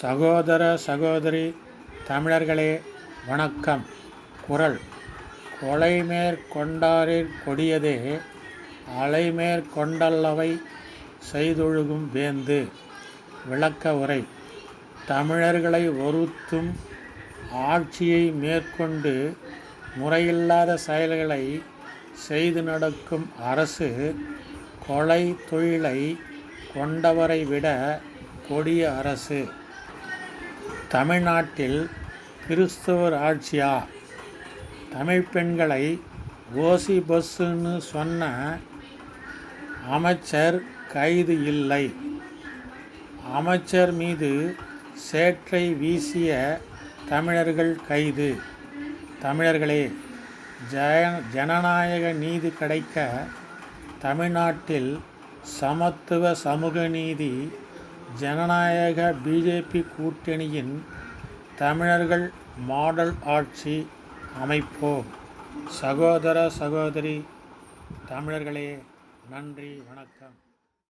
சகோதர சகோதரி தமிழர்களே வணக்கம். குரல். கொலை கொண்டாரிற் கொடியதே அலைமேற்கொண்டல்லவை செய்தொழுகும் வேந்து. விளக்க உரை. தமிழர்களை ஒருத்தும் ஆட்சியை மேற்கொண்டு முறையில்லாத செயல்களை செய்து நடக்கும் அரசு கொலை தொழிலை கொண்டவரை விட கொடிய அரசு. தமிழ்நாட்டில் கிறிஸ்தவர் ஆட்சியா தமிழ் பெண்களை ஓசி பஸ்ஸுன்னு சொன்ன அமைச்சர் கைது இல்லை. அமைச்சர் மீது சேற்றை வீசிய தமிழர்கள் கைது. தமிழர்களே ஜன ஜனநாயக நீதி கிடைக்க தமிழ்நாட்டில் சமத்துவ சமூக நீதி ஜனநாயக பிஜேபி கூட்டணியின் தமிழர்கள் மாடல் ஆட்சி அமைப்போம் சகோதர சகோதரி தமிழர்களே நன்றி வணக்கம்.